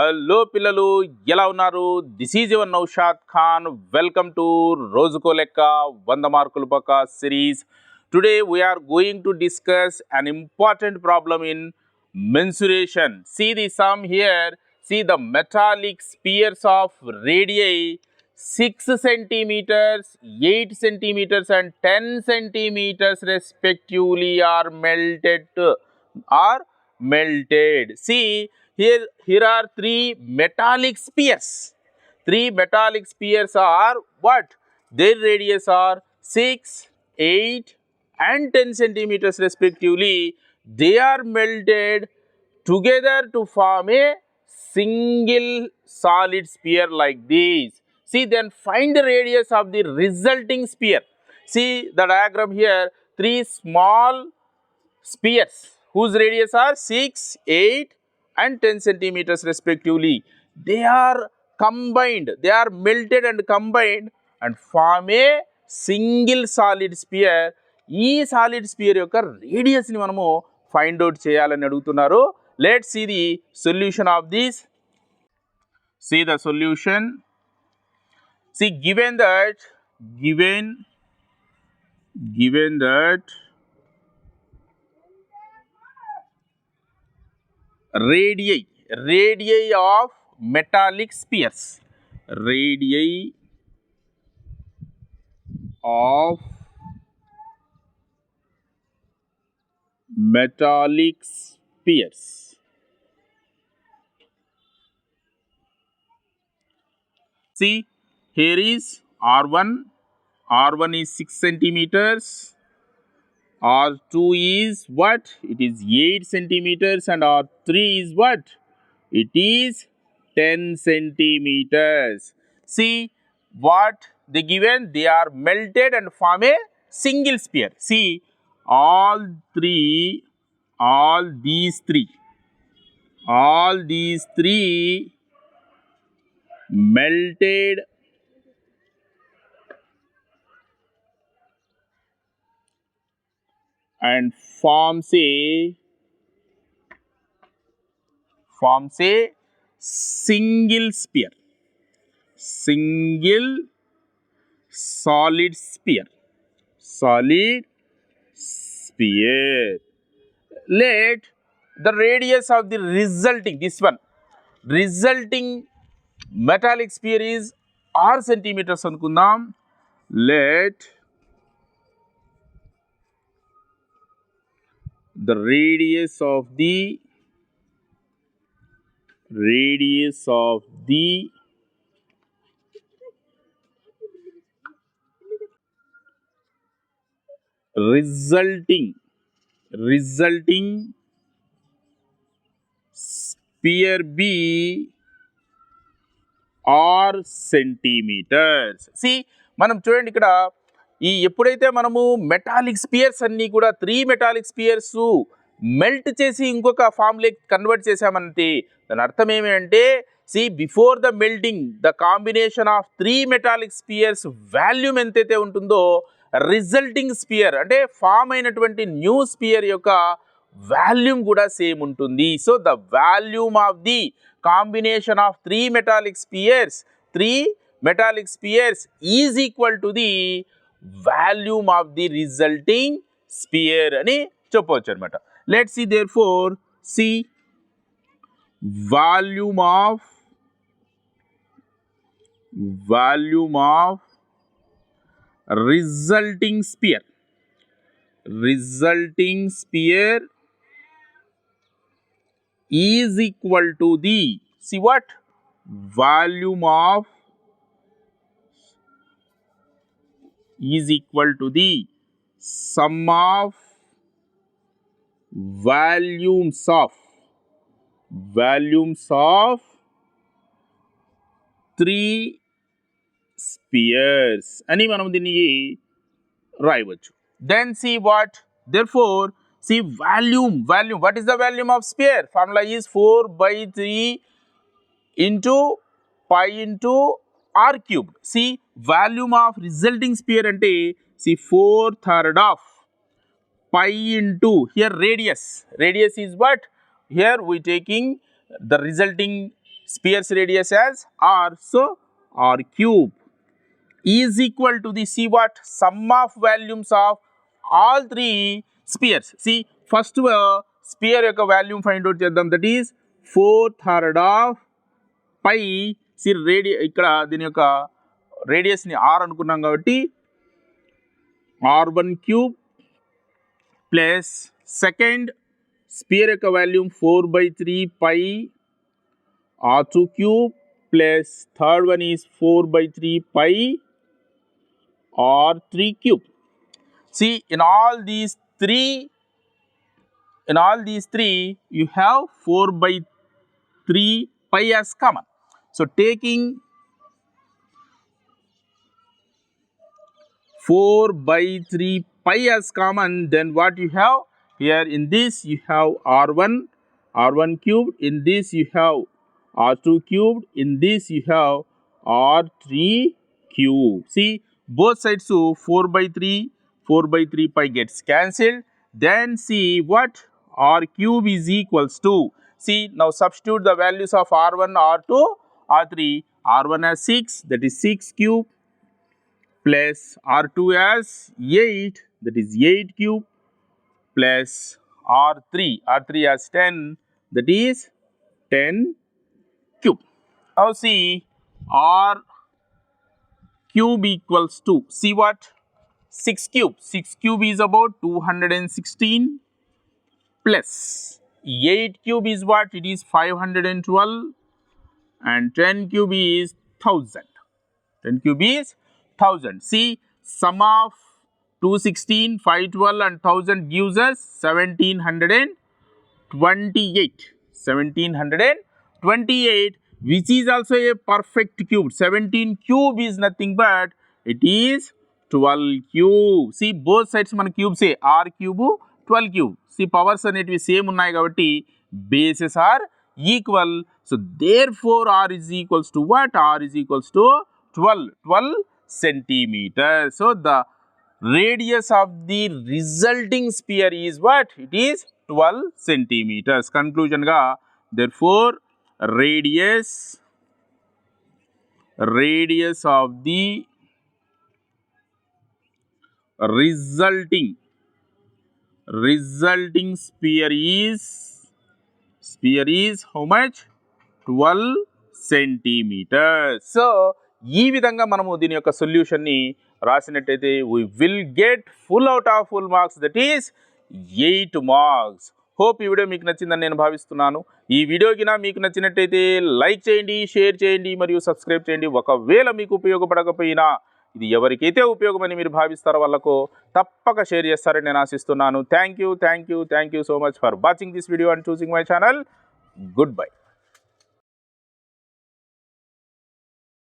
Hello పిల్లలు ఎలా ఉన్నారు? This is your Naushad Khan welcome to రోజుకో లెక్క వంద మార్కుల పక్క series today we are going to discuss an important problem in mensuration see the sum here see the metallic spheres of radii six centimetres eight centimetres and ten centimetres respectively are melted are melted see here here are three metallic spheres. Three metallic spheres are what? Their radius are 6 8 and 10 centimeters respectively. They are melted together to form a single solid sphere like this see then find the radius of the resulting sphere. See the diagram here three small spheres whose radius are 6 8 and 10 centimeters respectively. They are combined. They are melted and combined and form a single solid sphere ఈ solid sphere యొక్క రేడియస్ని మనము find out చేయాలని అడుగుతున్నారు. Let see the solution of this see the solution see given that given given that radii radii of metallic spheres. Radii of metallic spheres. See here is r1 r1 is 6 centimeters R2 is what? It is 8 centimeters and R3 is what? It is 10 centimeters. See what they given? They are melted and form a single sphere. See all three, all these three, all these three melted and forms a forms a single sphere single solid sphere solid sphere let the radius of the resulting this one resulting metallic sphere is r centimeters అనుకుందాం let the radius of the radius of the resulting resulting sphere b are centimetres C మనం చూడండి ఇక్కడ ఈ ఎప్పుడైతే మనము metallic spheres అన్నీ కూడా three metallic spheres melt చేసి ఇంకొక ఫామ్లోకి కన్వర్ట్ చేసామంటే దాని అర్థం ఏమంటే see before the melting the combination of three metallic spheres volume ఎంతైతే ఉంటుందో రిజల్టింగ్ స్పియర్ అంటే ఫామ్ అయినటువంటి న్యూ స్పియర్ యొక్క వాల్యూమ్ కూడా సేమ్ ఉంటుంది. So the volume of the combination of three metallic spheres three metallic spheres is equal to the volume of the resulting spear అని చెప్పవచ్చు అనమాట let see there four see volume of volume of resulting spear resulting sphere is equal to the see what volume of is equal to the sum of volumes of volumes of three spheres అని మనం దీన్ని రాయవచ్చు then see what therefore see volume volume what is the volume of sphere formula is 4 by 3 into pi into r cubed see volume of resulting sphere అంటే see 4 third of pi into here radius radius is what here we taking the resulting sphere's radius as r. So r cube is equal to the see what sum of volumes of all three spheres. See first uh, sphere యొక్క volume find out చేద్దాం that is four third of pi see radio ఇక్కడ దీని యొక్క రేడియస్ని R అనుకున్నాం కాబట్టి R one cube plus second sphere యొక్క volume four by three pi R two cube plus third one is four by three pi R three cube see in all these three in all these three you have 4 by 3 pi as common. So taking 4 by 3 pi as common then what you have? Here in this you have r1 r1 cubed. In this you have r2 cubed. In this you have r3 cube see both sides so 4 by 3 4 by 3 pi gets cancelled. Then see what? R cube is equals to. See now substitute the values of r1 r2 r3 r1 as 6 that is 6 cube plus r2 as 8 that is 8 cube plus r3 r3 as 10 that is 10 cube. Now see r cube equals to see what? 6 cube. 6 cube is about 216 plus. 8 cube is what? It is 512 and 10 cube is 1000 10 cube is 1000 see sum of 216 512 and 1000 gives us 1728 1728 which is also a perfect cube 17 cube is nothing but it is 12 cube see both sides మన cubes R cube twelve cube C powers అనేటివి same ఉన్నాయి కాబట్టి bases are equal So, therefore, r is equals to what? r is equals to 12, 12 centimeter. So, the radius of the resulting sphere is what? It is 12 centimeters. Conclusion ga, therefore, radius, radius of the resulting, resulting sphere is, sphere is how much? 12 centimetres. So ఈ విధంగా మనము దీని యొక్క సొల్యూషన్ని రాసినట్టయితే we will get full out of full marks that is eight marks hope ఈ video మీకు నచ్చిందని నేను భావిస్తున్నాను. ఈ వీడియోకి నా మీకు నచ్చినట్టయితే లైక్ చేయండి షేర్ చేయండి మరియు సబ్స్క్రైబ్ చేయండి. ఒకవేళ మీకు ఉపయోగపడకపోయినా ఇది ఎవరికైతే ఉపయోగమని మీరు భావిస్తారో వాళ్ళకు తప్పక షేర్ చేస్తారని నేను ఆశిస్తున్నాను. Thank you thank you thank you so much for watching this video and choosing my channel goodbye